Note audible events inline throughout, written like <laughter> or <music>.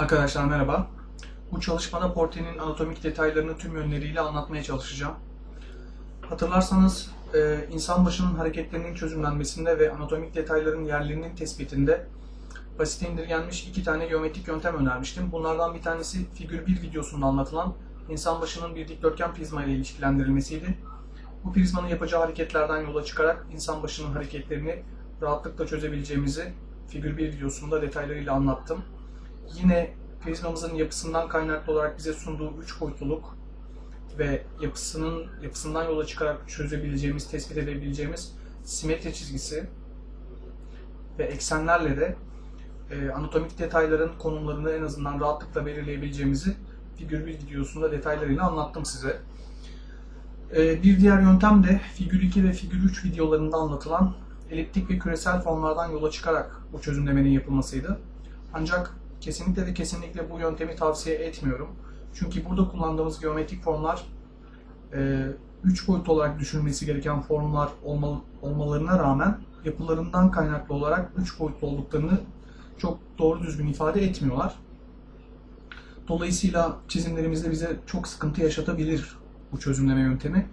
Arkadaşlar merhaba. Bu çalışmada portrenin anatomik detaylarını tüm yönleriyle anlatmaya çalışacağım. Hatırlarsanız e, insan başının hareketlerinin çözümlenmesinde ve anatomik detayların yerlerinin tespitinde basite indirgenmiş iki tane geometrik yöntem önermiştim. Bunlardan bir tanesi figür 1 videosunda anlatılan insan başının bir dikdörtgen prizma ile ilişkilendirilmesiydi. Bu prizmanın yapacağı hareketlerden yola çıkarak insan başının hareketlerini rahatlıkla çözebileceğimizi figür 1 videosunda detaylarıyla anlattım. Yine prizmamızın yapısından kaynaklı olarak bize sunduğu üç boyutluluk ve yapısının yapısından yola çıkarak çözebileceğimiz, tespit edebileceğimiz simetri çizgisi ve eksenlerle de e, anatomik detayların konumlarını en azından rahatlıkla belirleyebileceğimizi figür 1 videosunda detaylarıyla anlattım size. E, bir diğer yöntem de figür 2 ve figür 3 videolarında anlatılan eliptik ve küresel formlardan yola çıkarak bu çözümlemenin yapılmasıydı. Ancak kesinlikle ve kesinlikle bu yöntemi tavsiye etmiyorum. Çünkü burada kullandığımız geometrik formlar 3 boyut olarak düşünülmesi gereken formlar olma, olmalarına rağmen yapılarından kaynaklı olarak 3 boyutlu olduklarını çok doğru düzgün ifade etmiyorlar. Dolayısıyla çizimlerimizde bize çok sıkıntı yaşatabilir bu çözümleme yöntemi.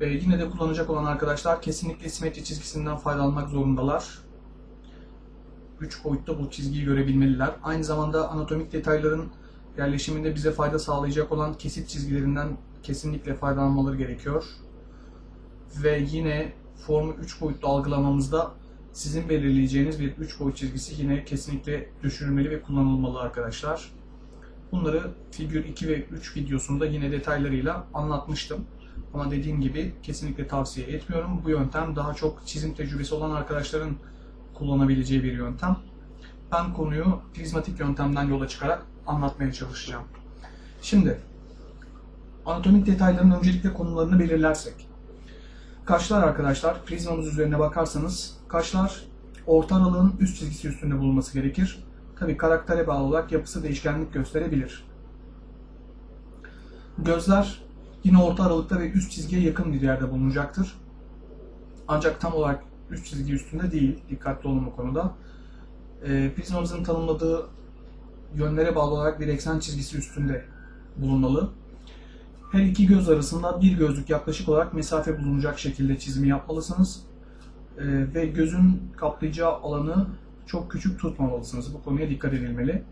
Ee, yine de kullanacak olan arkadaşlar kesinlikle simetri çizgisinden faydalanmak zorundalar. 3 boyutta bu çizgiyi görebilmeliler. Aynı zamanda anatomik detayların yerleşiminde bize fayda sağlayacak olan kesit çizgilerinden kesinlikle faydalanmaları gerekiyor. Ve yine formu 3 boyutlu algılamamızda sizin belirleyeceğiniz bir 3 boyut çizgisi yine kesinlikle düşürülmeli ve kullanılmalı arkadaşlar. Bunları figür 2 ve 3 videosunda yine detaylarıyla anlatmıştım. Ama dediğim gibi kesinlikle tavsiye etmiyorum. Bu yöntem daha çok çizim tecrübesi olan arkadaşların kullanabileceği bir yöntem. Ben konuyu prizmatik yöntemden yola çıkarak anlatmaya çalışacağım. Şimdi anatomik detayların öncelikle konumlarını belirlersek. Kaşlar arkadaşlar, prizmamız üzerine bakarsanız kaşlar orta aralığın üst çizgisi üstünde bulunması gerekir. Tabi karaktere bağlı olarak yapısı değişkenlik gösterebilir. Gözler yine orta aralıkta ve üst çizgiye yakın bir yerde bulunacaktır. Ancak tam olarak üst çizgi üstünde değil. Dikkatli olun bu konuda. E, prizmamızın tanımladığı yönlere bağlı olarak bir eksen çizgisi üstünde bulunmalı. Her iki göz arasında bir gözlük yaklaşık olarak mesafe bulunacak şekilde çizimi yapmalısınız. E, ve gözün kaplayacağı alanı çok küçük tutmamalısınız. Bu konuya dikkat edilmeli.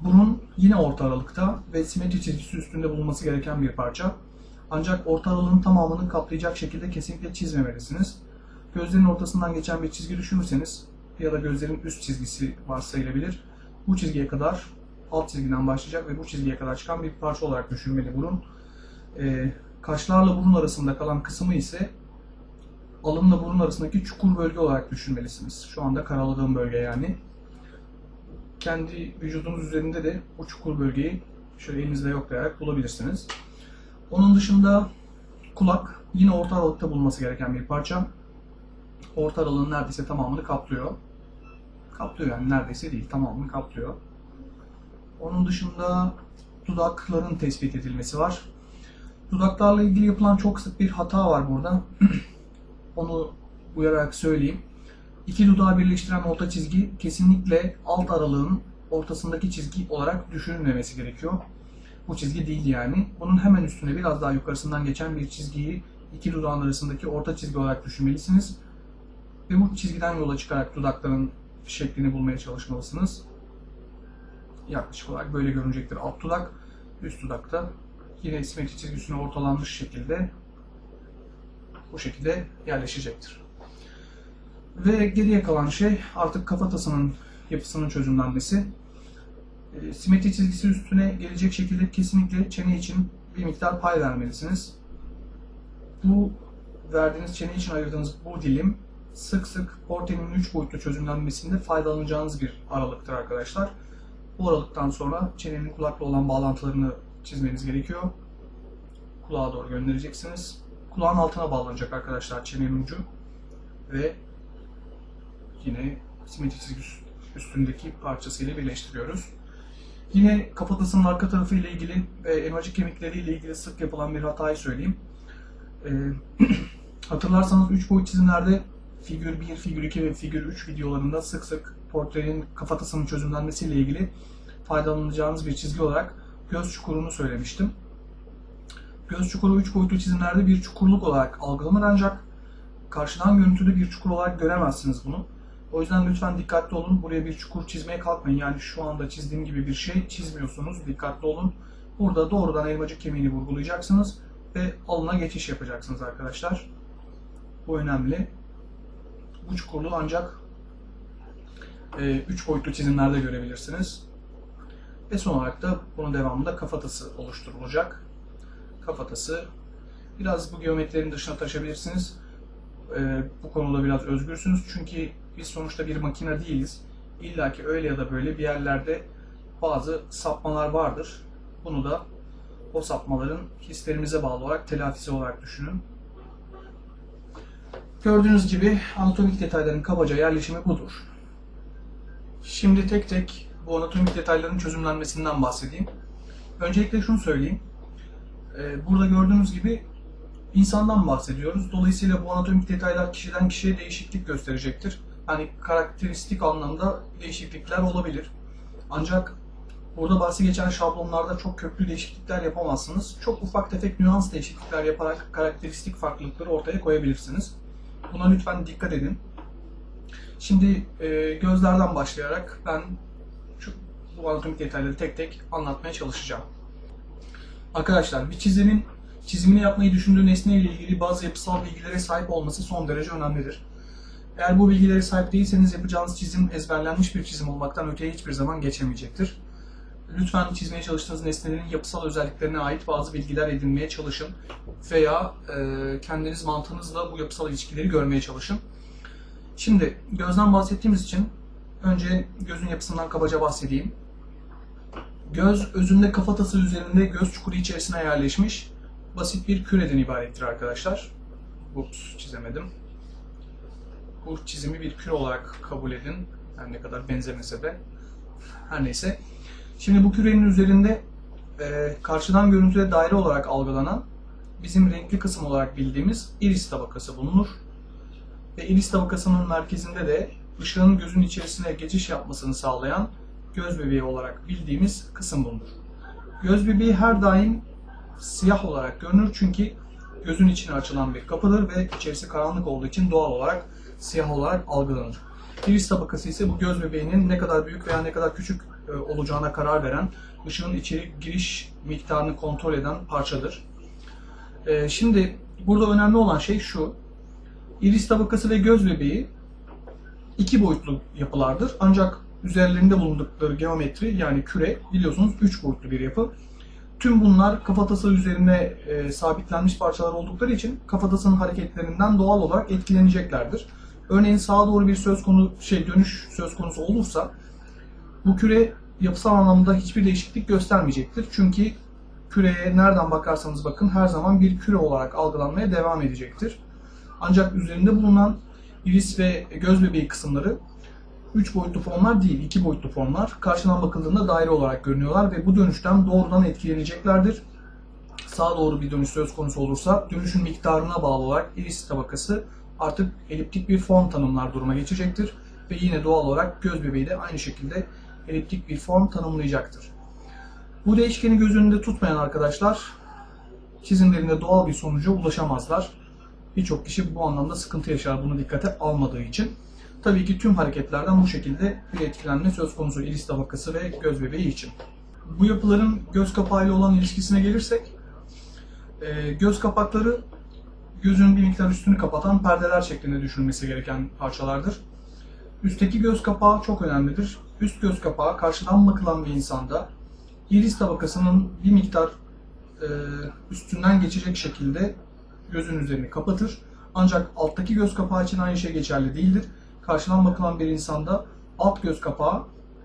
Bunun yine orta aralıkta ve simetri çizgisi üstünde bulunması gereken bir parça. Ancak orta aralığın tamamını kaplayacak şekilde kesinlikle çizmemelisiniz. Gözlerin ortasından geçen bir çizgi düşünürseniz ya da gözlerin üst çizgisi varsayılabilir. Bu çizgiye kadar alt çizgiden başlayacak ve bu çizgiye kadar çıkan bir parça olarak düşünmeli burun. Ee, kaşlarla burun arasında kalan kısmı ise alınla burun arasındaki çukur bölge olarak düşünmelisiniz. Şu anda karaladığım bölge yani. Kendi vücudunuz üzerinde de bu çukur bölgeyi şöyle elinizle yoklayarak bulabilirsiniz. Onun dışında kulak yine orta aralıkta bulunması gereken bir parça. Orta aralığın neredeyse tamamını kaplıyor. Kaplıyor yani neredeyse değil tamamını kaplıyor. Onun dışında dudakların tespit edilmesi var. Dudaklarla ilgili yapılan çok sık bir hata var burada. <clears throat> Onu uyararak söyleyeyim. İki dudağı birleştiren orta çizgi kesinlikle alt aralığın ortasındaki çizgi olarak düşünülmemesi gerekiyor. Bu çizgi değil yani. Bunun hemen üstüne biraz daha yukarısından geçen bir çizgiyi iki dudağın arasındaki orta çizgi olarak düşünmelisiniz. Ve bu çizgiden yola çıkarak dudakların şeklini bulmaya çalışmalısınız. Yaklaşık olarak böyle görünecektir alt dudak. Üst dudakta yine simetri çizgisine ortalanmış şekilde bu şekilde yerleşecektir. Ve geriye kalan şey artık kafatasının yapısının çözümlenmesi. E, simetri çizgisi üstüne gelecek şekilde kesinlikle çene için bir miktar pay vermelisiniz. Bu verdiğiniz çene için ayırdığınız bu dilim sık sık portenin 3 boyutlu çözümlenmesinde faydalanacağınız bir aralıktır arkadaşlar. Bu aralıktan sonra çenenin kulakla olan bağlantılarını çizmeniz gerekiyor. Kulağa doğru göndereceksiniz. Kulağın altına bağlanacak arkadaşlar çenenin ucu ve yine simetri çizgisi üstündeki parçasıyla birleştiriyoruz. Yine kafatasının arka tarafı ile ilgili ve elmacık kemikleri ile ilgili sık yapılan bir hatayı söyleyeyim. Ee, <clears throat> hatırlarsanız 3 boyut çizimlerde figür 1, figür 2 ve figür 3 videolarında sık sık portrenin kafatasının çözümlenmesiyle ilgili faydalanacağınız bir çizgi olarak göz çukurunu söylemiştim. Göz çukuru 3 boyutlu çizimlerde bir çukurluk olarak algılanır ancak karşıdan görüntüde bir çukur olarak göremezsiniz bunu. O yüzden lütfen dikkatli olun. Buraya bir çukur çizmeye kalkmayın. Yani şu anda çizdiğim gibi bir şey çizmiyorsunuz. Dikkatli olun. Burada doğrudan elmacık kemiğini vurgulayacaksınız ve alına geçiş yapacaksınız arkadaşlar. Bu önemli. Bu çukurluğu ancak 3 boyutlu çizimlerde görebilirsiniz. Ve son olarak da bunun devamında kafatası oluşturulacak. Kafatası biraz bu geometrilerin dışına taşabilirsiniz. Ee, bu konuda biraz özgürsünüz çünkü biz sonuçta bir makine değiliz. İlla ki öyle ya da böyle bir yerlerde bazı sapmalar vardır. Bunu da o sapmaların hislerimize bağlı olarak telafisi olarak düşünün. Gördüğünüz gibi anatomik detayların kabaca yerleşimi budur. Şimdi tek tek bu anatomik detayların çözümlenmesinden bahsedeyim. Öncelikle şunu söyleyeyim. Ee, Burada gördüğünüz gibi insandan bahsediyoruz. Dolayısıyla bu anatomik detaylar kişiden kişiye değişiklik gösterecektir. Hani karakteristik anlamda değişiklikler olabilir. Ancak burada bahsi geçen şablonlarda çok köklü değişiklikler yapamazsınız. Çok ufak tefek nüans değişiklikler yaparak karakteristik farklılıkları ortaya koyabilirsiniz. Buna lütfen dikkat edin. Şimdi e, gözlerden başlayarak ben şu, bu anatomik detayları tek tek anlatmaya çalışacağım. Arkadaşlar bir çizimin çizimini yapmayı düşündüğü nesne ile ilgili bazı yapısal bilgilere sahip olması son derece önemlidir. Eğer bu bilgilere sahip değilseniz yapacağınız çizim ezberlenmiş bir çizim olmaktan öteye hiçbir zaman geçemeyecektir. Lütfen çizmeye çalıştığınız nesnelerin yapısal özelliklerine ait bazı bilgiler edinmeye çalışın veya e, kendiniz mantığınızla bu yapısal ilişkileri görmeye çalışın. Şimdi gözden bahsettiğimiz için önce gözün yapısından kabaca bahsedeyim. Göz özünde kafatası üzerinde göz çukuru içerisine yerleşmiş basit bir küreden ibarettir arkadaşlar. Ups çizemedim. Bu çizimi bir küre olarak kabul edin. Her ne kadar benzemese de. Her neyse. Şimdi bu kürenin üzerinde e, karşıdan görüntüde daire olarak algılanan bizim renkli kısım olarak bildiğimiz iris tabakası bulunur. Ve iris tabakasının merkezinde de ışığın gözün içerisine geçiş yapmasını sağlayan göz bebeği olarak bildiğimiz kısım bulunur. Göz bebeği her daim siyah olarak görünür çünkü gözün içine açılan bir kapıdır ve içerisi karanlık olduğu için doğal olarak siyah olarak algılanır. Iris tabakası ise bu göz bebeğinin ne kadar büyük veya ne kadar küçük e, olacağına karar veren, ışığın içeri giriş miktarını kontrol eden parçadır. E, şimdi burada önemli olan şey şu. Iris tabakası ve göz bebeği iki boyutlu yapılardır. Ancak üzerlerinde bulundukları geometri yani küre biliyorsunuz üç boyutlu bir yapı. Tüm bunlar kafatası üzerine e, sabitlenmiş parçalar oldukları için kafatasının hareketlerinden doğal olarak etkileneceklerdir. Örneğin sağa doğru bir söz konu şey dönüş söz konusu olursa bu küre yapısal anlamda hiçbir değişiklik göstermeyecektir. Çünkü küreye nereden bakarsanız bakın her zaman bir küre olarak algılanmaya devam edecektir. Ancak üzerinde bulunan iris ve göz bebeği kısımları 3 boyutlu formlar değil, 2 boyutlu formlar. Karşıdan bakıldığında daire olarak görünüyorlar ve bu dönüşten doğrudan etkileneceklerdir. Sağa doğru bir dönüş söz konusu olursa dönüşün miktarına bağlı olarak iris tabakası artık eliptik bir form tanımlar duruma geçecektir. Ve yine doğal olarak göz bebeği de aynı şekilde eliptik bir form tanımlayacaktır. Bu değişkeni göz önünde tutmayan arkadaşlar çizimlerinde doğal bir sonuca ulaşamazlar. Birçok kişi bu anlamda sıkıntı yaşar bunu dikkate almadığı için. Tabii ki tüm hareketlerden bu şekilde bir etkilenme söz konusu iris tabakası ve göz bebeği için. Bu yapıların göz kapağıyla olan ilişkisine gelirsek, e, göz kapakları gözün bir miktar üstünü kapatan perdeler şeklinde düşünülmesi gereken parçalardır. Üstteki göz kapağı çok önemlidir. Üst göz kapağı karşıdan bakılan bir insanda iris tabakasının bir miktar e, üstünden geçecek şekilde gözün üzerini kapatır. Ancak alttaki göz kapağı için aynı şey geçerli değildir karşıdan bakılan bir insanda alt göz kapağı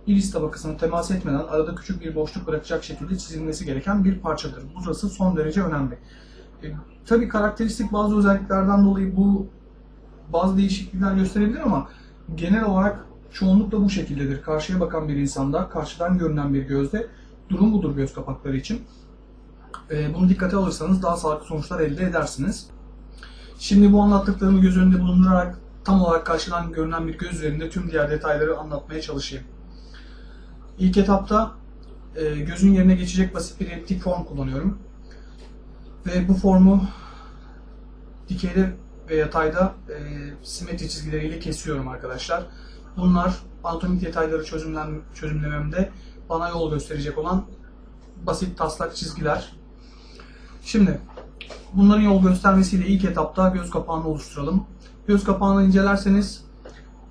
iris tabakasına temas etmeden arada küçük bir boşluk bırakacak şekilde çizilmesi gereken bir parçadır. Burası son derece önemli. E, tabii karakteristik bazı özelliklerden dolayı bu bazı değişiklikler gösterebilir ama genel olarak çoğunlukla bu şekildedir. Karşıya bakan bir insanda, karşıdan görünen bir gözde durum budur göz kapakları için. E, bunu dikkate alırsanız daha sağlıklı sonuçlar elde edersiniz. Şimdi bu anlattıklarımı göz önünde bulundurarak tam olarak karşıdan görünen bir göz üzerinde tüm diğer detayları anlatmaya çalışayım. İlk etapta e, gözün yerine geçecek basit bir eliptik form kullanıyorum. Ve bu formu dikeyde ve yatayda e, simetri çizgileriyle kesiyorum arkadaşlar. Bunlar anatomik detayları çözümlen, çözümlememde bana yol gösterecek olan basit taslak çizgiler. Şimdi bunların yol göstermesiyle ilk etapta göz kapağını oluşturalım. Göz kapağını incelerseniz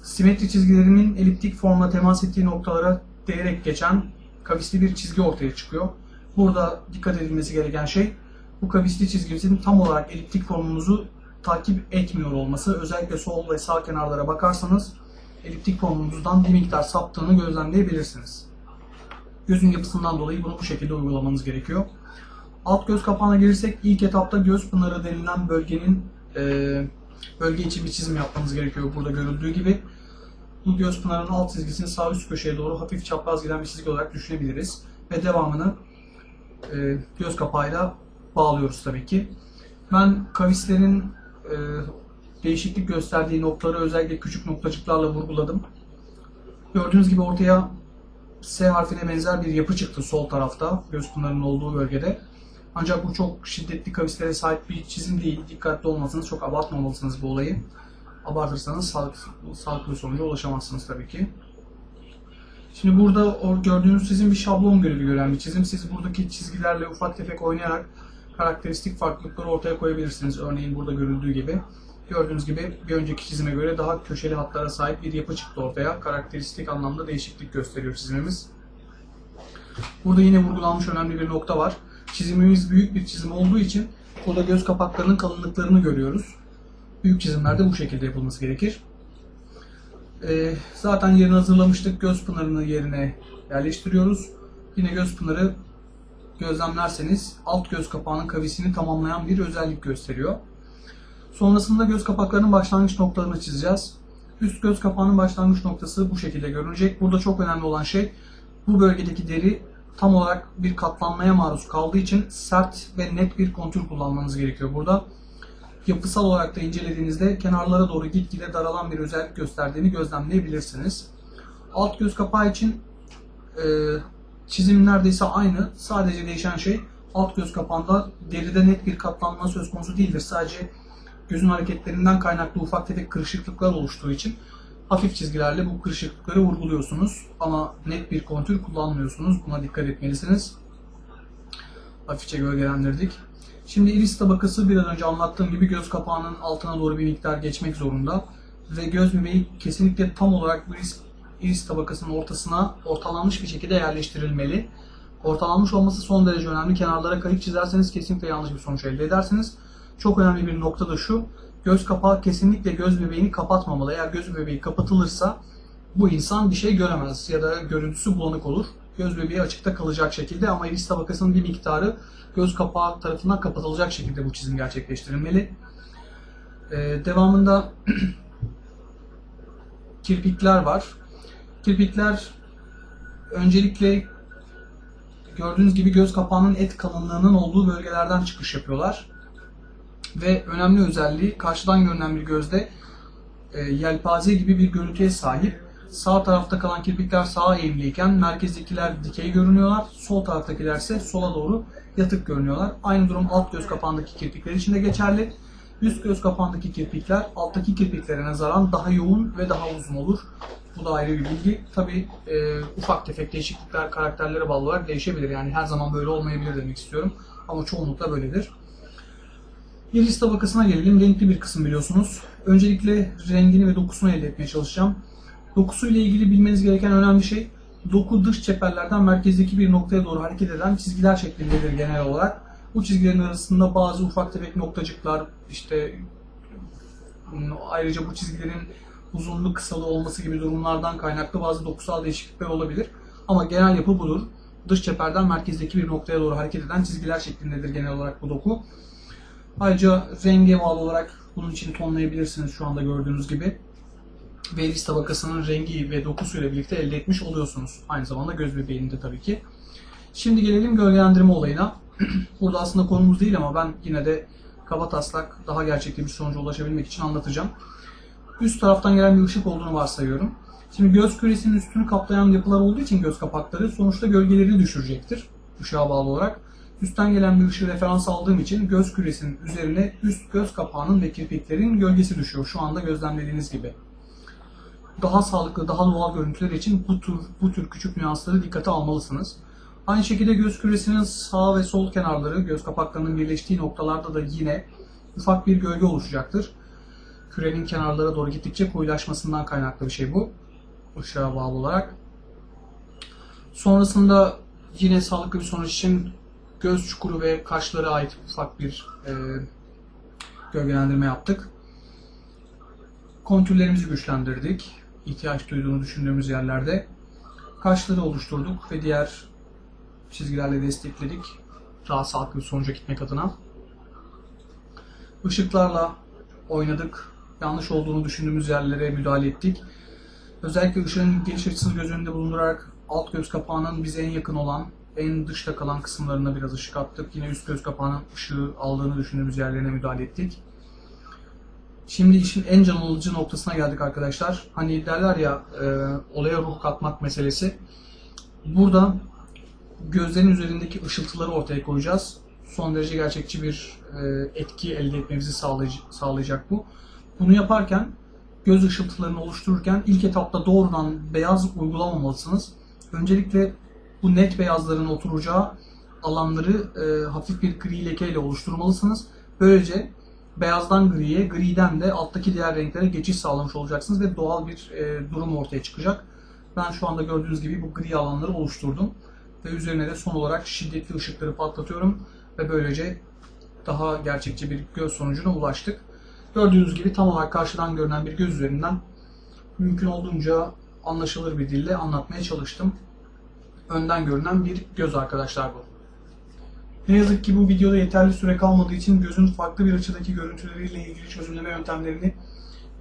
simetri çizgilerinin eliptik formla temas ettiği noktalara değerek geçen kavisli bir çizgi ortaya çıkıyor. Burada dikkat edilmesi gereken şey bu kavisli çizgimizin tam olarak eliptik formumuzu takip etmiyor olması. Özellikle sol ve sağ kenarlara bakarsanız eliptik formumuzdan bir miktar saptığını gözlemleyebilirsiniz. Gözün yapısından dolayı bunu bu şekilde uygulamanız gerekiyor. Alt göz kapağına gelirsek ilk etapta göz pınarı denilen bölgenin e, bölge içi bir çizim yapmanız gerekiyor burada görüldüğü gibi. Bu göz pınarının alt çizgisini sağ üst köşeye doğru hafif çapraz giden bir çizgi olarak düşünebiliriz. Ve devamını e, göz kapağıyla bağlıyoruz tabii ki. Ben kavislerin e, değişiklik gösterdiği noktaları özellikle küçük noktacıklarla vurguladım. Gördüğünüz gibi ortaya S harfine benzer bir yapı çıktı sol tarafta göz pınarının olduğu bölgede. Ancak bu çok şiddetli kavislere sahip bir çizim değil. Dikkatli olmalısınız, çok abartmamalısınız bu olayı. Abartırsanız sağlıklı, sağlıklı sonuca ulaşamazsınız tabii ki. Şimdi burada gördüğünüz çizim bir şablon görevi gören bir çizim. Siz buradaki çizgilerle ufak tefek oynayarak karakteristik farklılıkları ortaya koyabilirsiniz. Örneğin burada görüldüğü gibi. Gördüğünüz gibi bir önceki çizime göre daha köşeli hatlara sahip bir yapı çıktı ortaya. Karakteristik anlamda değişiklik gösteriyor çizimimiz. Burada yine vurgulanmış önemli bir nokta var. Çizimimiz büyük bir çizim olduğu için burada göz kapaklarının kalınlıklarını görüyoruz. Büyük çizimlerde bu şekilde yapılması gerekir. Ee, zaten yerini hazırlamıştık. Göz pınarını yerine yerleştiriyoruz. Yine göz pınarı gözlemlerseniz alt göz kapağının kavisini tamamlayan bir özellik gösteriyor. Sonrasında göz kapaklarının başlangıç noktalarını çizeceğiz. Üst göz kapağının başlangıç noktası bu şekilde görünecek. Burada çok önemli olan şey bu bölgedeki deri tam olarak bir katlanmaya maruz kaldığı için sert ve net bir kontür kullanmanız gerekiyor burada. Yapısal olarak da incelediğinizde kenarlara doğru gitgide daralan bir özellik gösterdiğini gözlemleyebilirsiniz. Alt göz kapağı için e, çizim neredeyse aynı. Sadece değişen şey alt göz kapağında deride net bir katlanma söz konusu değildir. Sadece gözün hareketlerinden kaynaklı ufak tefek kırışıklıklar oluştuğu için hafif çizgilerle bu kırışıklıkları vurguluyorsunuz. Ama net bir kontür kullanmıyorsunuz. Buna dikkat etmelisiniz. Hafifçe gölgelendirdik. Şimdi iris tabakası biraz önce anlattığım gibi göz kapağının altına doğru bir miktar geçmek zorunda. Ve göz bebeği kesinlikle tam olarak bu iris, iris tabakasının ortasına ortalanmış bir şekilde yerleştirilmeli. Ortalanmış olması son derece önemli. Kenarlara kayıp çizerseniz kesinlikle yanlış bir sonuç elde edersiniz. Çok önemli bir nokta da şu. Göz kapağı kesinlikle göz bebeğini kapatmamalı. Eğer göz bebeği kapatılırsa bu insan bir şey göremez ya da görüntüsü bulanık olur. Göz bebeği açıkta kalacak şekilde ama iris tabakasının bir miktarı göz kapağı tarafından kapatılacak şekilde bu çizim gerçekleştirilmeli. Ee, devamında <clears throat> kirpikler var. Kirpikler öncelikle gördüğünüz gibi göz kapağının et kalınlığının olduğu bölgelerden çıkış yapıyorlar. Ve önemli özelliği karşıdan görünen bir gözde e, yelpaze gibi bir görüntüye sahip. Sağ tarafta kalan kirpikler sağa eğimliyken merkezdekiler dikey görünüyorlar. Sol taraftakiler ise sola doğru yatık görünüyorlar. Aynı durum alt göz kapağındaki kirpikler için de geçerli. Üst göz kapağındaki kirpikler alttaki kirpiklere nazaran daha yoğun ve daha uzun olur. Bu da ayrı bir bilgi. Tabi e, ufak tefek değişiklikler karakterlere bağlı olarak değişebilir. Yani her zaman böyle olmayabilir demek istiyorum. Ama çoğunlukla böyledir. Iris tabakasına gelelim. Renkli bir kısım biliyorsunuz. Öncelikle rengini ve dokusunu elde etmeye çalışacağım. Dokusuyla ilgili bilmeniz gereken önemli şey doku dış çeperlerden merkezdeki bir noktaya doğru hareket eden çizgiler şeklindedir genel olarak. Bu çizgilerin arasında bazı ufak tefek noktacıklar, işte ayrıca bu çizgilerin uzunluk kısalığı olması gibi durumlardan kaynaklı bazı dokusal değişiklikler olabilir. Ama genel yapı budur. Dış çeperden merkezdeki bir noktaya doğru hareket eden çizgiler şeklindedir genel olarak bu doku. Ayrıca renge bağlı olarak bunun için tonlayabilirsiniz şu anda gördüğünüz gibi. Ve iris tabakasının rengi ve dokusuyla birlikte elde etmiş oluyorsunuz. Aynı zamanda göz bebeğinde tabii ki. Şimdi gelelim gölgelendirme olayına. <clears throat> Burada aslında konumuz değil ama ben yine de kaba taslak daha gerçekçi bir sonuca ulaşabilmek için anlatacağım. Üst taraftan gelen bir ışık olduğunu varsayıyorum. Şimdi göz küresinin üstünü kaplayan yapılar olduğu için göz kapakları sonuçta gölgelerini düşürecektir ışığa bağlı olarak. Üstten gelen bir ışığı referans aldığım için göz küresinin üzerine üst göz kapağının ve kirpiklerin gölgesi düşüyor. Şu anda gözlemlediğiniz gibi. Daha sağlıklı, daha doğal görüntüler için bu tür bu tür küçük nüansları dikkate almalısınız. Aynı şekilde göz küresinin sağ ve sol kenarları, göz kapaklarının birleştiği noktalarda da yine ufak bir gölge oluşacaktır. Kürenin kenarlara doğru gittikçe koyulaşmasından kaynaklı bir şey bu. Işığa bağlı olarak. Sonrasında yine sağlıklı bir sonuç için göz çukuru ve kaşlara ait ufak bir e, gölgelendirme yaptık. Kontürlerimizi güçlendirdik. İhtiyaç duyduğunu düşündüğümüz yerlerde. Kaşları oluşturduk ve diğer çizgilerle destekledik. Daha sağlıklı bir sonuca gitmek adına. Işıklarla oynadık. Yanlış olduğunu düşündüğümüz yerlere müdahale ettik. Özellikle ışığın geniş açısını göz önünde bulundurarak alt göz kapağının bize en yakın olan, en dışta kalan kısımlarına biraz ışık attık. Yine üst göz kapağının ışığı aldığını düşündüğümüz yerlerine müdahale ettik. Şimdi işin en can alıcı noktasına geldik arkadaşlar. Hani derler ya e, olaya ruh katmak meselesi. Burada gözlerin üzerindeki ışıltıları ortaya koyacağız. Son derece gerçekçi bir e, etki elde etmemizi sağlayıcı, sağlayacak bu. Bunu yaparken göz ışıltılarını oluştururken ilk etapta doğrudan beyaz uygulamamalısınız. Öncelikle bu net beyazların oturacağı alanları e, hafif bir gri lekeyle oluşturmalısınız. Böylece beyazdan griye, griden de alttaki diğer renklere geçiş sağlamış olacaksınız ve doğal bir e, durum ortaya çıkacak. Ben şu anda gördüğünüz gibi bu gri alanları oluşturdum ve üzerine de son olarak şiddetli ışıkları patlatıyorum ve böylece daha gerçekçi bir göz sonucuna ulaştık. Gördüğünüz gibi tam olarak karşıdan görünen bir göz üzerinden mümkün olduğunca anlaşılır bir dille anlatmaya çalıştım. Önden görünen bir göz arkadaşlar bu. Ne yazık ki bu videoda yeterli süre kalmadığı için gözün farklı bir açıdaki görüntüleriyle ilgili çözümleme yöntemlerini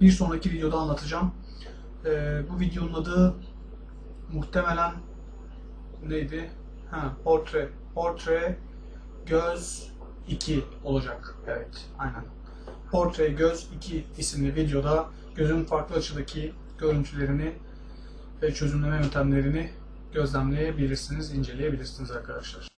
bir sonraki videoda anlatacağım. Ee, bu videonun adı muhtemelen neydi? Ha, portre. Portre göz 2 olacak. Evet, aynen. Portre Göz 2 isimli videoda gözün farklı açıdaki görüntülerini ve çözümleme yöntemlerini gözlemleyebilirsiniz, inceleyebilirsiniz arkadaşlar.